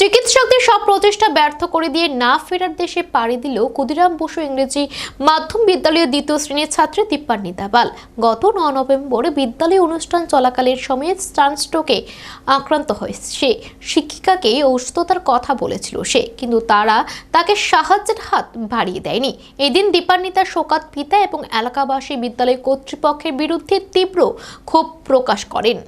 চিকিৎসকদের সব প্রচেষ্টা ব্যর্থ করে দিয়ে না ফেরার দেশে পাড়ি দিল ক্ষুদিরাম বসু ইংরেজি মাধ্যম বিদ্যালয়ের দ্বিতীয় শ্রেণির ছাত্রী তিপ্পান্নিতা পাল গত ন নভেম্বর বিদ্যালয়ে অনুষ্ঠান চলাকালীন সময়ে স্ট্রোকে আক্রান্ত হয়। সে শিক্ষিকাকে অসুস্থতার কথা বলেছিল সে, কিন্তু তারা তাকে সাহায্যের হাত বাড়িয়ে দেয়নি। এদিন দীপান্বিতার শোকাত পিতা এবং এলাকাবাসী বিদ্যালয় কর্তৃপক্ষের বিরুদ্ধে তীব্র ক্ষোভ প্রকাশ করেন।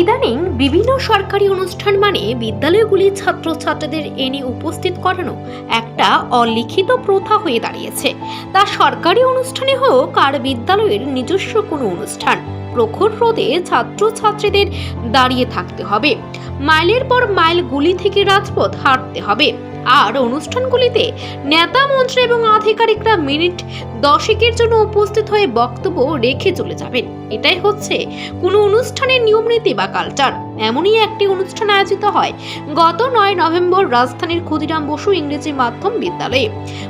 ইদানিং বিভিন্ন সরকারি অনুষ্ঠান মানে বিদ্যালয়গুলি ছাত্রছাত্রীদের এনে উপস্থিত করানো একটা অলিখিত প্রথা হয়ে দাঁড়িয়েছে। তা সরকারি অনুষ্ঠানে হোক আর বিদ্যালয়ের নিজস্ব কোনো অনুষ্ঠান, প্রখর রোদে ছাত্রছাত্রীদের দাঁড়িয়ে থাকতে হবে। মাইলের পর মাইল গুলি থেকে রাজপথ হাঁটতে হবে। আর অনুষ্ঠানগুলিতে নেতা, মন্ত্রী এবং আধিকারিকরা মিনিট দশেকের জন্য উপস্থিত হয়ে বক্তব্য রেখে চলে যাবেন। এটাই হচ্ছে কোনো অনুষ্ঠানের নিয়ম, নীতি বা কালচার। এমনই একটি অনুষ্ঠান আয়োজিত হয় গত নয় নভেম্বর রাজধানীর ক্ষুদিরাম বসু ইংরেজি মাধ্যম বিদ্যালয়ে।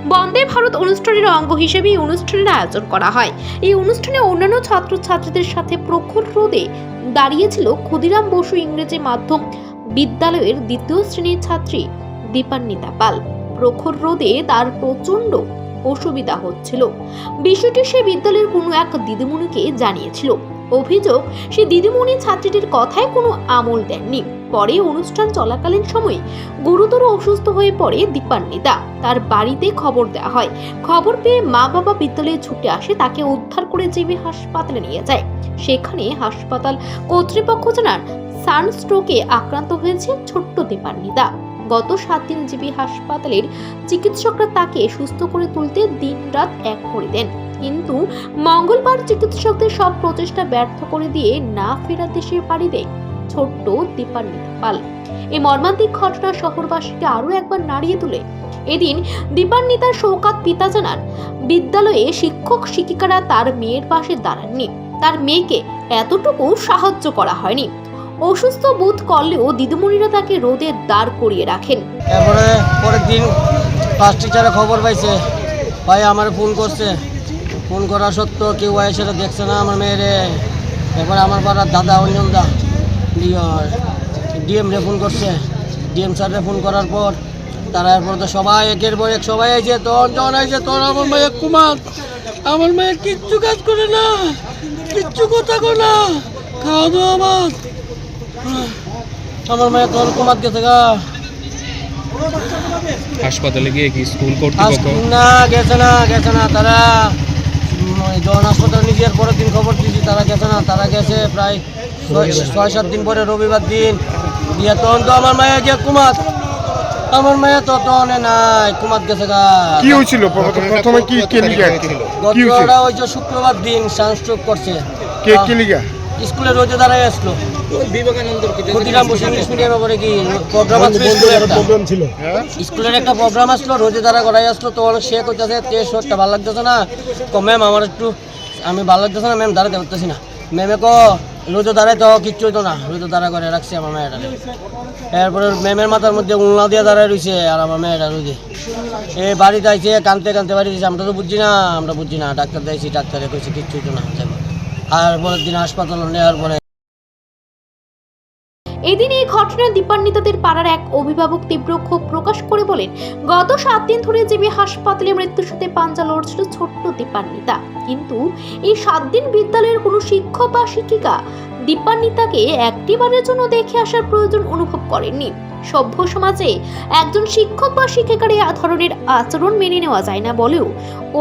বন্দে ভারত অনুষ্ঠানের অঙ্গ হিসেবে এই অনুষ্ঠানের আয়োজন করা হয়। এই অনুষ্ঠানে অন্যান্য ছাত্রছাত্রীদের সাথে প্রখর রোদে দাঁড়িয়েছিল ক্ষুদিরাম বসু ইংরেজি মাধ্যম বিদ্যালয়ের দ্বিতীয় শ্রেণির ছাত্রী দীপান্বিতা পাল। প্রখর রোদে তার প্রচণ্ড অসুবিধা হচ্ছিল। বিষয়টি সে বিদ্যালয়ের কোনো এক দিদিমণিকে জানিয়েছিল। অভিযোগ, সে দিদিমণি ছাত্রীটির কথায় কোনো আমল দেননি। পরে অনুষ্ঠান চলাকালীন সময় গুরুতর অসুস্থ হয়ে পড়ে দীপান্বিতা। তার বাড়িতে খবর দেওয়া হয়। খবর পেয়ে মা বাবা বিদ্যালয়ে ছুটে আসে, তাকে উদ্ধার করে জিবি হাসপাতালে নিয়ে যায়। সেখানে হাসপাতাল কর্তৃপক্ষ জানান, সানস্ট্রোকে আক্রান্ত হয়েছে ছোট্ট দীপান্বিতা। গত সাত দিন জিবি হাসপাতালের চিকিৎসকরা তাকে সুস্থ করে তুলতে দিনরাত এক করে দেন। কিন্তু মঙ্গলবার চিকিৎসকদের সব প্রচেষ্টা ব্যর্থ করে দিয়ে না ফেরা দেশে পাড়ি দেয় ছোট্ট দীপান্বিতা পাল। এই মর্মান্তিক ঘটনা শহরবাসীকে আরও একবার নাড়িয়ে তুলে। এদিন দীপান্বিতার শৌকাত পিতা জানান, বিদ্যালয়ে শিক্ষক শিক্ষিকারা তার মেয়ের পাশে দাঁড়াননি। তার মেয়েকে এতটুকু সাহায্য করা হয়নি। অসুস্থ বোধ করলেও দিদিমণিরা তাকে রোদে দাঁড় করিয়ে রাখেন। এরপরে পরের দিন ক্লাস টিচারে খবর পাইছে, ভাই আমার ফোন করছে। ফোন করা সত্ত্বেও কেউ এসে দেখছে না আমার মেয়েরে। এরপরে আমার পাড়ার দাদা অঞ্জন দা ডিএম রে ফোন করছে। ডিএম স্যারে ফোন করার পর তারা এরপর তো সবাই একের পর এক সবাই আইছে তোর জন আইছে তোর, আমার মেয়ে কুমার। আমার মেয়ে কিচ্ছু কাজ করে না, কিচ্ছু কথা কয় না। খাওয়া দাওয়া বাদ। আমার মেয়ে তোর কুমার গেছে গা। হাসপাতালে গিয়ে কি স্কুল কর্তৃপক্ষ? না গেছে না গেছে না তারা। জন হাসপাতাল নিজের পরের দিন খবর দিয়েছি তারা গেছে না তারা গেছে প্রায় ছয়- সাত দিন পরে রবিবার দিন। দিয়ে তখন তো আমার মায়ের গিয়ে কুমার। আমার মায়ের তো তখন নাই কুমার গেছে গা। কি হয়েছিল? প্রথমে প্রথমে কি কে লিগা গতটা ওই যে শুক্রবার দিন সানস্ট্রোক করছে। কে কে লিগা স্কুলে রোজে দাঁড়ায় আসলো বসে ইংলিশ মিডিয়ামে পড়ে কি প্রোগ্রাম আসলো স্কুলের একটা। স্কুলের একটা প্রোগ্রাম আসলো রোজে করাই আসলো তো অনেক সে করতেছে তে শোরটা ভালো লাগতেছে না। কো ম্যাম আমার একটু আমি ভালো লাগতেছে না ম্যাম দাঁড়াতে পারতেছি না। ম্যামে কো রোজে দাঁড়ায় তো কিচ্ছু হইতো না। রোজে দাঁড়া করে রাখছি আমার মেয়েটা এরপরে ম্যামের মাথার মধ্যে উল্লা দিয়ে দাঁড়ায় রয়েছে আর আমার মেয়েটা রোজে। এই বাড়িতে আইছে কানতে কানতে বাড়ি আমরা তো বুঝছি না আমরা বুঝছি না। ডাক্তার দিয়েছি ডাক্তারে কইছে কিচ্ছু হইতো না। আর পরের দিন হাসপাতালে নেওয়ার পরে এদিন এই ঘটনায় দীপান্বিতাদের পাড়ার এক অভিভাবক তীব্র ক্ষোভ প্রকাশ করে বলেন, গত সাত দিন ধরে জিবি হাসপাতালে মৃত্যুর সাথে পাঞ্জা লড়ছিল ছোট্ট দীপান্বিতা। কিন্তু এই সাত দিন বিদ্যালয়ের কোনো শিক্ষক বা শিক্ষিকা দীপান্বিতাকে একটিবারের জন্য দেখে আসার প্রয়োজন অনুভব করেননি। সভ্য সমাজে একজন শিক্ষক বা শিক্ষিকার এই ধরনের আচরণ মেনে নেওয়া যায় না বলেও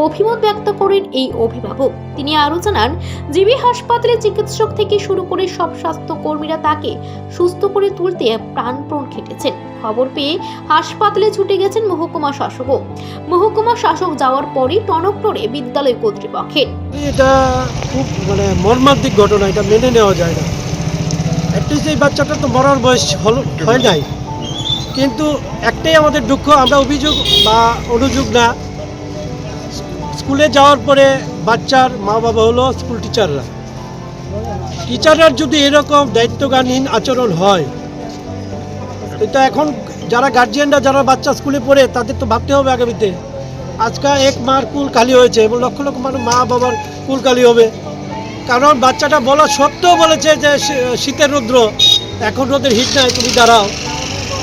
অভিমত ব্যক্ত করেন এই অভিভাবক। তিনি আরও জানান, জিবি হাসপাতালে চিকিৎসক থেকে শুরু করে সব স্বাস্থ্যকর্মীরা তাকে সুস্থ করে তুলতে প্রাণপণ খেটেছেন। খবর পেয়ে হাসপাতালে ছুটে গেছেন মহকুমা শাসকও মহকুমা শাসক যাওয়ার পরই টনক নড়ে বিদ্যালয় কর্তৃপক্ষের। এটা খুব মানে মর্মান্তিক ঘটনা, এটা মেনে নেওয়া যায় না। অ্যাটলিস্ট এই বাচ্চাটা তো মরার বয়স হল হয় নাই। কিন্তু একটাই আমাদের দুঃখ, আমরা অভিযোগ বা অনুযোগ না। স্কুলে যাওয়ার পরে বাচ্চার মা বাবা হলো স্কুল টিচাররা। টিচাররা যদি এরকম দায়িত্বজ্ঞানহীন আচরণ হয় তো এখন যারা গার্জিয়ানরা যারা বাচ্চা স্কুলে পড়ে, তাদের তো ভাবতে হবে আগামীতে। আজকে এক মার কুল খালি হয়েছে এবং লক্ষ লক্ষ মানুষ মা বাবার কুল খালি হবে। কারণ বাচ্চাটা বলা সত্ত্বেও বলেছে যে শীতের রৌদ্র, এখন রোদের হিট নাই, তুমি দাঁড়াও।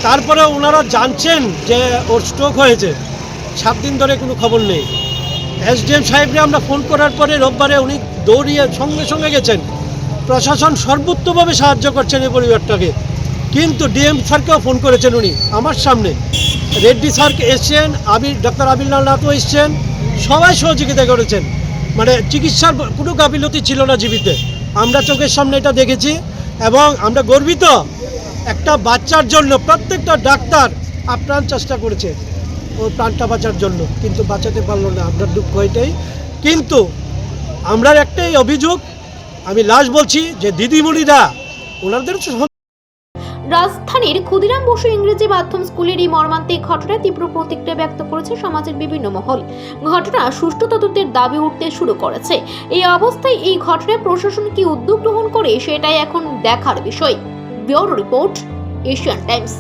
তারপরে ওনারা জানছেন যে ওর স্ট্রোক হয়েছে। সাত দিন ধরে কোনো খবর নেই। এসডিএম সাহেবরে আমরা ফোন করার পরে রোববারে উনি দৌড়িয়ে সঙ্গে সঙ্গে গেছেন। প্রশাসন সর্বোত্তভাবে সাহায্য করছেন এই পরিবারটাকে। কিন্তু ডিএম স্যারকেও ফোন করেছেন উনি, আমার সামনে। রেড্ডি স্যার এসছেন, আবির ডক্টর আবিরলাল নাথও এসছেন, সবাই সহযোগিতা করেছেন। মানে চিকিৎসার কোনো গাফিলতি ছিল না জীবিতে। আমরা চোখের সামনে এটা দেখেছি এবং আমরা গর্বিত একটা বাচ্চার জন্য প্রত্যেকটা ডাক্তার আপ্রাণ চেষ্টা করেছে ওর প্রাণটা বাঁচার জন্য। কিন্তু বাঁচাতে পারল না আপনার দুঃখ এটাই। কিন্তু আমরা একটাই অভিযোগ, আমি লাস্ট বলছি যে দিদিমণিরা ওনাদের রাজধানীর ক্ষুদিরাম বসু ইংরেজি মাধ্যম স্কুলের এই মর্মান্তিক ঘটনায় তীব্র প্রতিক্রিয়া ব্যক্ত করেছে সমাজের বিভিন্ন মহল। ঘটনা সুষ্ঠু তদন্তের দাবি উঠতে শুরু করেছে। এই অবস্থায় এই ঘটনায় প্রশাসন কি উদ্যোগ গ্রহণ করে সেটাই এখন দেখার বিষয়। Bureau report Asian Times.